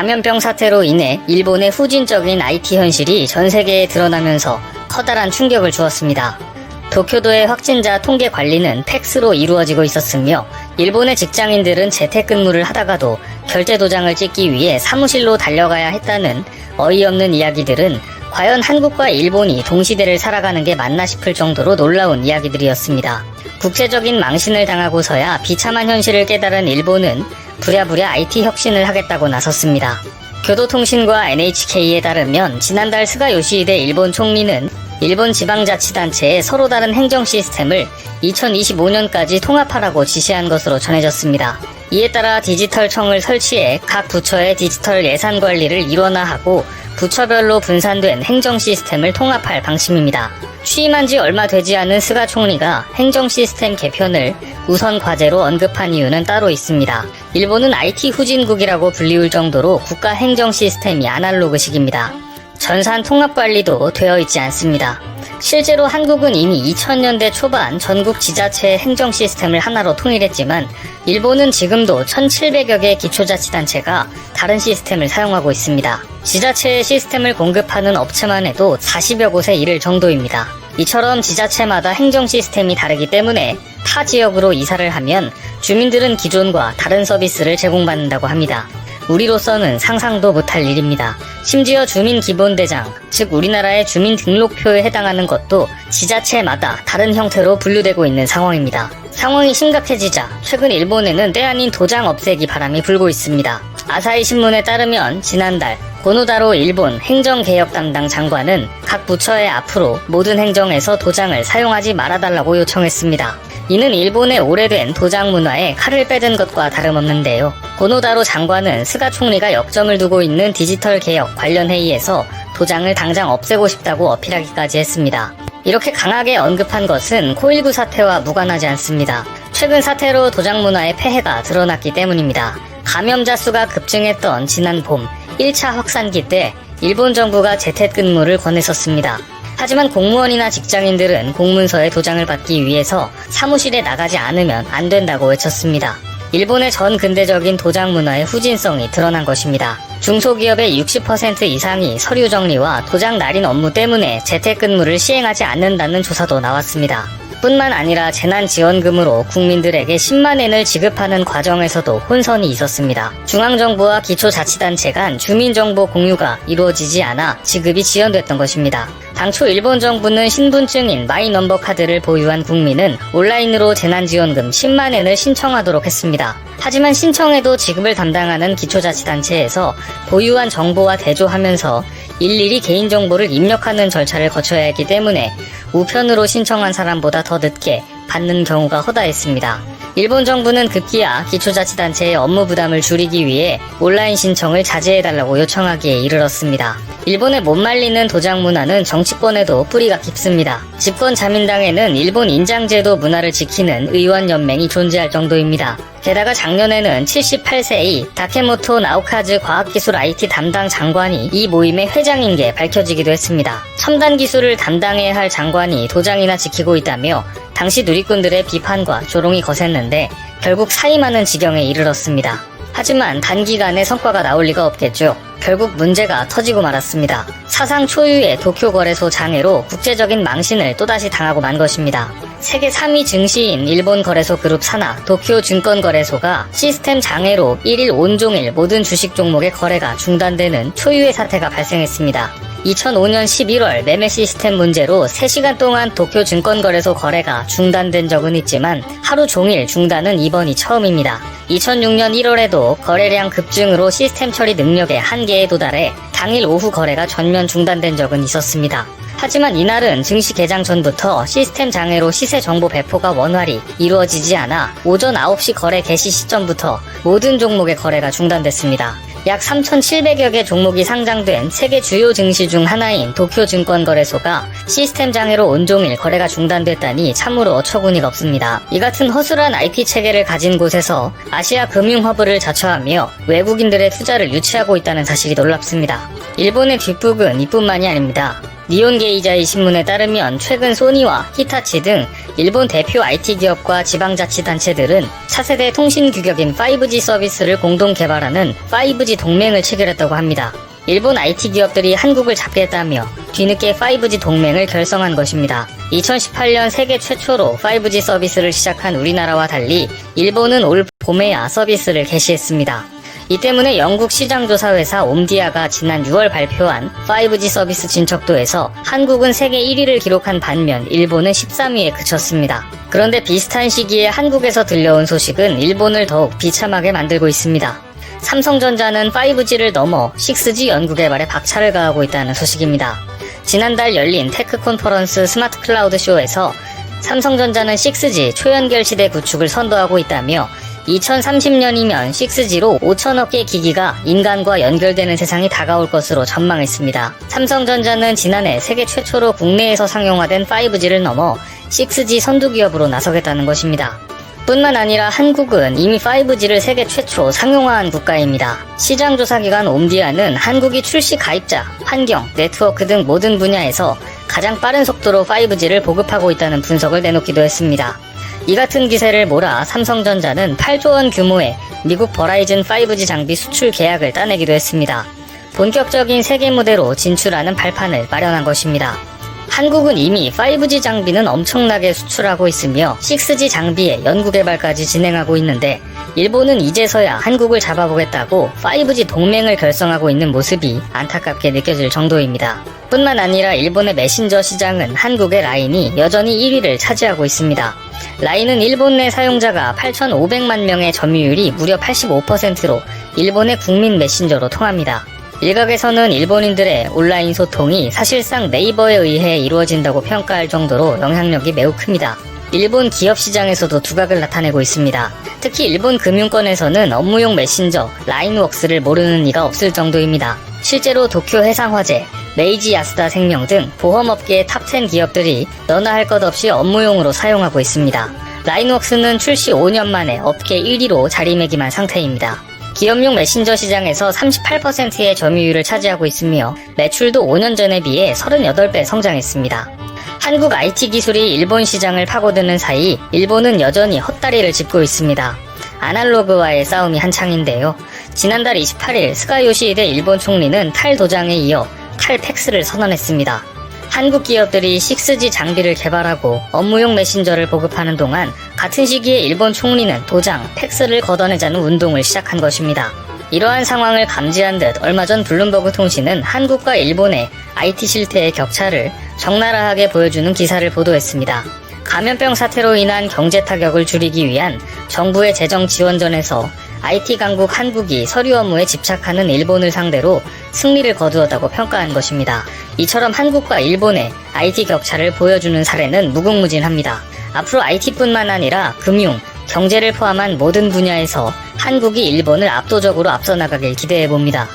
감염병 사태로 인해 일본의 후진적인 IT 현실이 전 세계에 드러나면서 커다란 충격을 주었습니다. 도쿄도의 확진자 통계 관리는 팩스로 이루어지고 있었으며 일본의 직장인들은 재택근무를 하다가도 결제 도장을 찍기 위해 사무실로 달려가야 했다는 어이없는 이야기들은 과연 한국과 일본이 동시대를 살아가는 게 맞나 싶을 정도로 놀라운 이야기들이었습니다. 국제적인 망신을 당하고서야 비참한 현실을 깨달은 일본은 부랴부랴 IT 혁신을 하겠다고 나섰습니다. 교도통신과 NHK에 따르면 지난달 스가 요시히데 일본 총리는 일본 지방자치단체에 서로 다른 행정 시스템을 2025년까지 통합하라고 지시한 것으로 전해졌습니다. 이에 따라 디지털청을 설치해 각 부처의 디지털 예산 관리를 일원화하고 부처별로 분산된 행정 시스템을 통합할 방침입니다. 취임한 지 얼마 되지 않은 스가 총리가 행정 시스템 개편을 우선 과제로 언급한 이유는 따로 있습니다. 일본은 IT 후진국이라고 불리울 정도로 국가 행정 시스템이 아날로그식입니다. 전산 통합 관리도 되어 있지 않습니다. 실제로 한국은 이미 2000년대 초반 전국 지자체 행정 시스템을 하나로 통일했지만 일본은 지금도 1700여 개 기초자치단체가 다른 시스템을 사용하고 있습니다. 지자체의 시스템을 공급하는 업체만 해도 40여 곳에 이를 정도입니다. 이처럼 지자체마다 행정 시스템이 다르기 때문에 타 지역으로 이사를 하면 주민들은 기존과 다른 서비스를 제공받는다고 합니다. 우리로서는 상상도 못할 일입니다. 심지어 주민기본대장, 즉 우리나라의 주민등록표에 해당하는 것도 지자체마다 다른 형태로 분류되고 있는 상황입니다. 상황이 심각해지자 최근 일본에는 때 아닌 도장 없애기 바람이 불고 있습니다. 아사히 신문에 따르면 지난달 고노다로 일본 행정개혁 담당 장관은 각 부처에 앞으로 모든 행정에서 도장을 사용하지 말아달라고 요청했습니다. 이는 일본의 오래된 도장 문화에 칼을 빼든 것과 다름없는데요. 고노다로 장관은 스가 총리가 역점을 두고 있는 디지털 개혁 관련 회의에서 도장을 당장 없애고 싶다고 어필하기까지 했습니다. 이렇게 강하게 언급한 것은 코일9 사태와 무관하지 않습니다. 최근 사태로 도장 문화의 폐해가 드러났기 때문입니다. 감염자 수가 급증했던 지난 봄 1차 확산기 때 일본 정부가 재택근무를 권했었습니다. 하지만 공무원이나 직장인들은 공문서에 도장을 받기 위해서 사무실에 나가지 않으면 안 된다고 외쳤습니다. 일본의 전 근대적인 도장 문화의 후진성이 드러난 것입니다. 중소기업의 60% 이상이 서류 정리와 도장 날인 업무 때문에 재택근무를 시행하지 않는다는 조사도 나왔습니다. 뿐만 아니라 재난지원금으로 국민들에게 10만엔을 지급하는 과정에서도 혼선이 있었습니다. 중앙정부와 기초자치단체 간 주민정보 공유가 이루어지지 않아 지급이 지연됐던 것입니다. 당초 일본 정부는 신분증인 마이넘버 카드를 보유한 국민은 온라인으로 재난지원금 10만엔을 신청하도록 했습니다. 하지만 신청에도 지급을 담당하는 기초자치단체에서 보유한 정보와 대조하면서 일일이 개인정보를 입력하는 절차를 거쳐야 했기 때문에 우편으로 신청한 사람보다 더 늦게 받는 경우가 허다했습니다. 일본 정부는 급기야 기초자치단체의 업무 부담을 줄이기 위해 온라인 신청을 자제해달라고 요청하기에 이르렀습니다. 일본의 못 말리는 도장 문화는 정치권에도 뿌리가 깊습니다. 집권 자민당에는 일본 인장제도 문화를 지키는 의원연맹이 존재할 정도입니다. 게다가 작년에는 78세의 다케모토 나오카즈 과학기술 IT 담당 장관이 이 모임의 회장인 게 밝혀지기도 했습니다. 첨단 기술을 담당해야 할 장관이 도장이나 지키고 있다며 당시 누리꾼들의 비판과 조롱이 거셌는데 결국 사임하는 지경에 이르렀습니다. 하지만 단기간에 성과가 나올 리가 없겠죠. 결국 문제가 터지고 말았습니다. 사상 초유의 도쿄 거래소 장애로 국제적인 망신을 또다시 당하고 만 것입니다. 세계 3위 증시인 일본 거래소 그룹 산하 도쿄 증권거래소가 시스템 장애로 1일 온종일 모든 주식 종목의 거래가 중단되는 초유의 사태가 발생했습니다. 2005년 11월 매매 시스템 문제로 3시간 동안 도쿄 증권거래소 거래가 중단된 적은 있지만 하루 종일 중단은 이번이 처음입니다. 2006년 1월에도 거래량 급증으로 시스템 처리 능력의 한계에 도달해 당일 오후 거래가 전면 중단된 적은 있었습니다. 하지만 이날은 증시 개장 전부터 시스템 장애로 시세 정보 배포가 원활히 이루어지지 않아 오전 9시 거래 개시 시점부터 모든 종목의 거래가 중단됐습니다. 약 3,700여 개 종목이 상장된 세계 주요 증시 중 하나인 도쿄 증권거래소가 시스템 장애로 온종일 거래가 중단됐다니 참으로 어처구니가 없습니다. 이 같은 허술한 IP 체계를 가진 곳에서 아시아 금융 허브를 자처하며 외국인들의 투자를 유치하고 있다는 사실이 놀랍습니다. 일본의 뒷북은 이뿐만이 아닙니다. 니온 게이자의 신문에 따르면 최근 소니와 히타치 등 일본 대표 IT 기업과 지방자치단체들은 차세대 통신 규격인 5G 서비스를 공동 개발하는 5G 동맹을 체결했다고 합니다. 일본 IT 기업들이 한국을 잡겠다며 뒤늦게 5G 동맹을 결성한 것입니다. 2018년 세계 최초로 5G 서비스를 시작한 우리나라와 달리 일본은 올 봄에야 서비스를 개시했습니다. 이 때문에 영국 시장조사회사 옴디아가 지난 6월 발표한 5G 서비스 진척도에서 한국은 세계 1위를 기록한 반면 일본은 13위에 그쳤습니다. 그런데 비슷한 시기에 한국에서 들려온 소식은 일본을 더욱 비참하게 만들고 있습니다. 삼성전자는 5G를 넘어 6G 연구 개발에 박차를 가하고 있다는 소식입니다. 지난달 열린 테크 컨퍼런스 스마트 클라우드 쇼에서 삼성전자는 6G 초연결 시대 구축을 선도하고 있다며 2030년이면 6G로 5천억 개 기기가 인간과 연결되는 세상이 다가올 것으로 전망했습니다. 삼성전자는 지난해 세계 최초로 국내에서 상용화된 5G를 넘어 6G 선두 기업으로 나서겠다는 것입니다. 뿐만 아니라 한국은 이미 5G를 세계 최초 상용화한 국가입니다. 시장조사기관 옴디아는 한국이 출시 가입자, 환경, 네트워크 등 모든 분야에서 가장 빠른 속도로 5G를 보급하고 있다는 분석을 내놓기도 했습니다. 이 같은 기세를 몰아 삼성전자는 8조 원 규모의 미국 버라이즌 5G 장비 수출 계약을 따내기도 했습니다. 본격적인 세계 무대로 진출하는 발판을 마련한 것입니다. 한국은 이미 5G 장비는 엄청나게 수출하고 있으며 6G 장비의 연구개발까지 진행하고 있는데 일본은 이제서야 한국을 잡아보겠다고 5G 동맹을 결성하고 있는 모습이 안타깝게 느껴질 정도입니다. 뿐만 아니라 일본의 메신저 시장은 한국의 라인이 여전히 1위를 차지하고 있습니다. 라인은 일본 내 사용자가 8,500만 명의 점유율이 무려 85%로 일본의 국민 메신저로 통합니다. 일각에서는 일본인들의 온라인 소통이 사실상 네이버에 의해 이루어진다고 평가할 정도로 영향력이 매우 큽니다. 일본 기업 시장에서도 두각을 나타내고 있습니다. 특히 일본 금융권에서는 업무용 메신저 라인웍스를 모르는 이가 없을 정도입니다. 실제로 도쿄 해상화재, 메이지 야스다 생명 등 보험업계의 탑10 기업들이 너나 할 것 없이 업무용으로 사용하고 있습니다. 라인웍스는 출시 5년 만에 업계 1위로 자리매김한 상태입니다. 기업용 메신저 시장에서 38%의 점유율을 차지하고 있으며 매출도 5년 전에 비해 38배 성장했습니다. 한국 IT 기술이 일본 시장을 파고드는 사이 일본은 여전히 헛다리를 짚고 있습니다. 아날로그와의 싸움이 한창인데요. 지난달 28일 스가 요시히데 일본 총리는 탈 도장에 이어 탈 팩스를 선언했습니다. 한국 기업들이 6G 장비를 개발하고 업무용 메신저를 보급하는 동안 같은 시기에 일본 총리는 도장, 팩스를 걷어내자는 운동을 시작한 것입니다. 이러한 상황을 감지한 듯 얼마 전 블룸버그 통신은 한국과 일본의 IT 실태의 격차를 적나라하게 보여주는 기사를 보도했습니다. 감염병 사태로 인한 경제 타격을 줄이기 위한 정부의 재정 지원전에서 IT 강국 한국이 서류 업무에 집착하는 일본을 상대로 승리를 거두었다고 평가한 것입니다. 이처럼 한국과 일본의 IT 격차를 보여주는 사례는 무궁무진합니다. 앞으로 IT뿐만 아니라 금융, 경제를 포함한 모든 분야에서 한국이 일본을 압도적으로 앞서 나가길 기대해 봅니다.